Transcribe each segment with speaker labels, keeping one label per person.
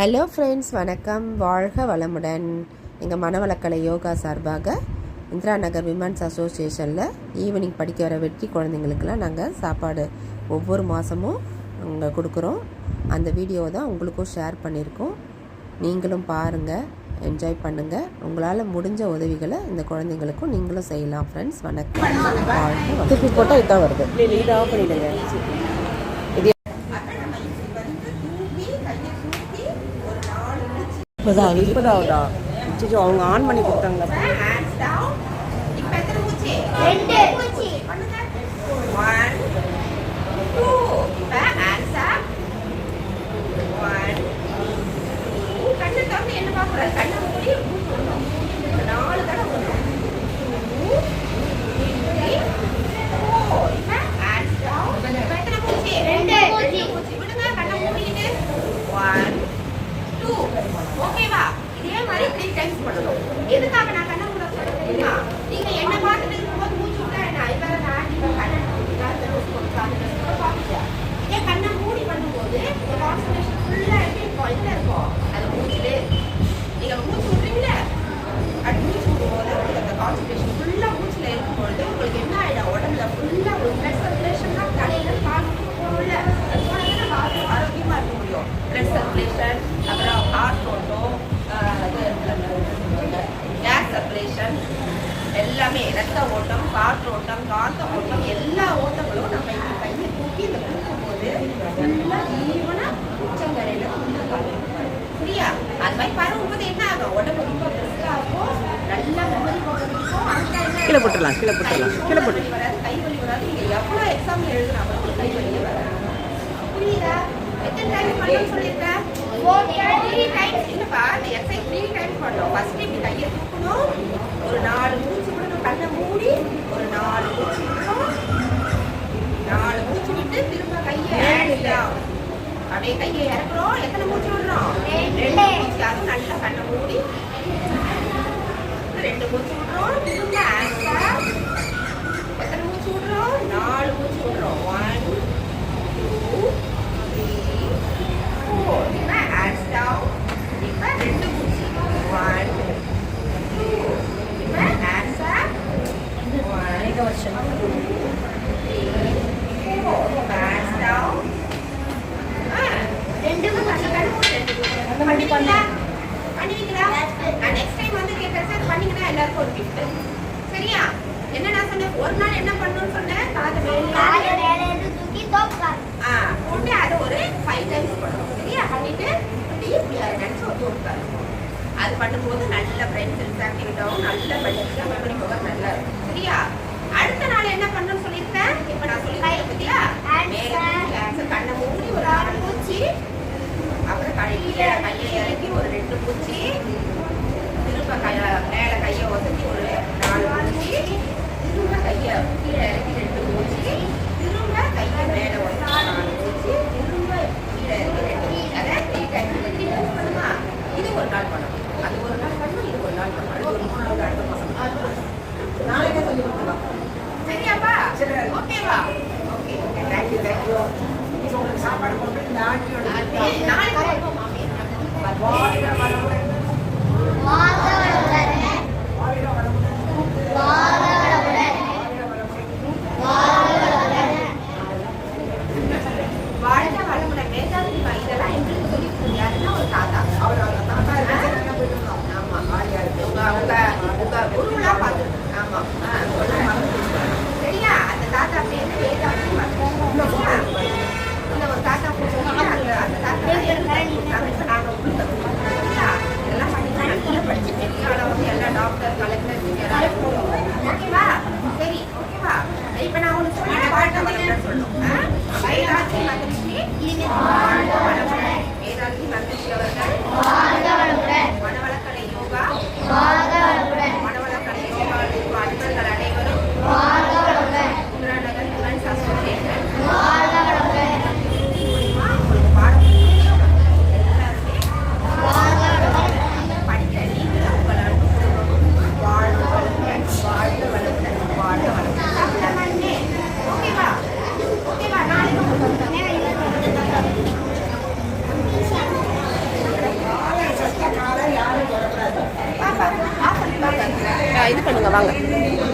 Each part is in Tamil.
Speaker 1: ஹலோ ஃப்ரெண்ட்ஸ் வணக்கம். வாழ்க வளமுடன். எங்கள் மனவளக்கலை யோகா சார்பாக இந்திரா நகர் விமன்ஸ் அசோசியேஷனில் ஈவினிங் படிக்க வர வெற்றி குழந்தைங்களுக்கெல்லாம் நாங்கள் சாப்பாடு ஒவ்வொரு மாதமும் அங்கே கொடுக்குறோம். அந்த வீடியோவை தான் உங்களுக்கும் ஷேர் பண்ணியிருக்கோம். நீங்களும் பாருங்கள் என்ஜாய் பண்ணுங்கள் உங்களால் முடிஞ்ச உதவிகளை இந்த குழந்தைங்களுக்கும் நீங்களும் செய்யலாம் ஃப்ரெண்ட்ஸ் வணக்கம். வாழ்க வளமுடன்.
Speaker 2: திருப்பி போட்டால் இதான் வருது. இப்போதான் இப்போதாவதா சிச்சு அவங்க ஆன் பண்ணி கொடுத்தாங்களா
Speaker 3: hands down. இப்ப எத்தனை மூச்சு? பண்ணுங்க. One, two. இப்ப hands up. One, two. கண்ணை திறந்து என்ன பார்க்கக்கூடாது? கண்ணை மூடி மூச்சு விடணும். இப்ப நாலு தடவை விடணும். Two, three, four. இப்ப hands down. இப்ப எத்தனை மூச்சு? ரெண்டு மூச்சு. விடுங்க. கண்ணை மூடிக்கிட்டு. One, டூ ஓகேவா இதே மாதிரி த்ரீ டைம்ஸ் பண்ணணும் எதுக்காக நான் கண்ண மூட சொல்றேன் தெரியுமா நீங்க என்ன பார்த்துட்டு இருக்கும்போது மூச்சு விட்டா என்ன ஐவர நான் இப்ப கண்ணை இதே கண்ணை மூடி பண்ணும்போது இந்த கான்சன்ட்ரேஷன் ஃபுல்லா எப்படி இருக்கும் இதுல இருக்கும் அது மூச்சுலே நீங்க மூச்சு விடுறீங்களே அது மூச்சு விடும்போது உங்களுக்கு அந்த கான்சன்ட்ரேஷன் ஃபுல்லா மூச்சுல இருக்கும்பொழுது உங்களுக்கு என்ன ஆயிடும் உடம்புல ஃபுல்லா ஒரு பிளட் சர்க்குலேஷன் தான் தலையில காலுக்கு போகணும்ல அது போனது நம்ம ஆரோ- ஆரோக்கியமா இருக்க முடியும் பிளட் சர்க்குலேஷன் அப்புறம் ஹார்ட் ஓட்டம் கேஸ் சர்க்குலேஷன் ரத்த ஓட்டம் காற்று ஓட்டம் காந்த ஓட்டம் எல்லா ஓட்டங்களும் நம்ம இந்த கையை தூக்கி இந்த கொடுக்கும்போது நல்லா ஈவனா உச்சங்கரையில உள்ள காலம் புரியா? அது மாதிரி பரவும்போது என்ன ஆகும்? உடம்பு ரொம்ப பெருசா இருக்கும். நல்லா மெமரி என்ன
Speaker 2: கீழே போட்டுடலாம் கீழே போட்டுடலாம் கீழே போட்டு.
Speaker 3: கை வலி வராது. நீங்க எவ்வளவு எக்ஸாம் எழுதுனாலும் கை வலியே வராது. புரியுதா? எத்தனை டைம் பண்ணணும்னு சொல்லியிருக்கேன்? இல்லப்பா இந்த எக்ஸசைஸ் த்ரீ டைம்ஸ் பண்ணணும். ஃபர்ஸ்ட் இப்படி கையை தூக்கணும். ஒரு நாலு மூச்சு விடணும் கண்ணை மூடி ஒரு நாலு மூச்சு விடணும் நாலு மூச்சு விட்டு திரும்ப கையை. அப்படியே கையை இறக்குறோம். எத்தனை மூச்சு விடுறோம்? ரெண்டு. மூச்சு அதுவும் நல்லா கண்ணை மூடி. ரெண்டு மூச்சு விடுறோம். திரும்ப. எத்தனை மூச்சு விடுறோம்? நாலு மூச்சு விடுறோம் ஒன் டூ த்ரீ ஃபோர் இப்போ ஹேண்ட்ஸ் டவுன் இப்போ ரெண்டு மூச்சு ஒன் டூ இப்போ ஹேண்ட்ஸ் அப் ஒன் வருஷம் த்ரீ ஃபோர் இப்போ ஹேண்ட்ஸ் டவுன் ரெண்டு மூச்சு ரெண்டு மூச்சு பண்ணிட்டீங்களா பண்ணுவீங்களா நெக்ஸ்ட் டைம் வந்து கேட்கறேன் சார் பண்ணீங்கன்னா எல்லாருக்கும் ஒரு gift. சரியா? என்ன நான் சொன்னேன்? ஒரு நாள் என்ன பண்ணணும்னு சொன்னேன்? காது மேல ஆ போட்டு அதை ஒரு ஃபைவ் டைம்ஸ் பண்ணணும். சரியா? பண்ணிட்டு டீப் நினச்சி ஒரு உட்காரு அது பண்ணும்போது நல்ல பிரெயின் செல்ஸ் ஆக்டிவேட் ஆகும் நல்ல படிச்சு மெமரி பவர் நல்லா இருக்கும். சரியா? அடுத்த நாள் என்ன பண்ணணும்னு சொல்லியிருக்கேன் இப்போ நான் சொல்லியிருக்கேன் பத்தியா மேல கண்ணை மூடி ஒரு ஆறு மூச்சு அப்புறம் கையில கையை இறக்கி ஒரு ரெண்டு மூச்சு திரும்ப கையில மேல கையை ஒசத்தி ஒரு நாலு மூச்சு திரும்ப கையை கீழே இறக்கி ரெண்டு மூச்சு திரும்ப கையை மேல ஒசத்தி நாலு மூச்சு திரும்ப கீழே இறக்கி ரெண்டு மூச்சு அதை த்ரீ டைம் த்ரீ டைம்ஸ் பண்ணுமா இது ஒரு நாள் பண்ணணும் அது ஒரு நாள் பண்ணணும் இது ஒரு நாள் பண்ணணும் அது ஒரு மூணு நாள் அடுத்த மாசம் நாளைக்கே சொல்லி கொடுக்கலாம் சரியாப்பா ஓகேவா ஓகே ஓகே தேங்க்யூ தேங்க்யூ சாப்பாடு போட்டு இந்த ஆண்டியோட நாளைக்கு வருவோம் மாமி வாழ்க
Speaker 2: வாங்க வாங்க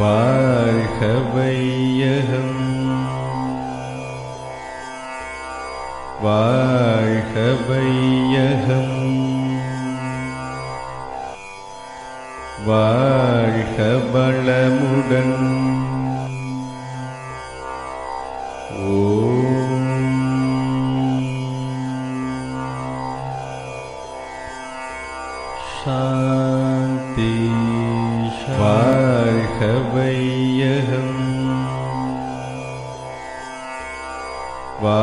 Speaker 4: வாழ்க வையகம் வாழ்க வையகம் வாழ்க வளமுடன் वार्हवैयहम् वा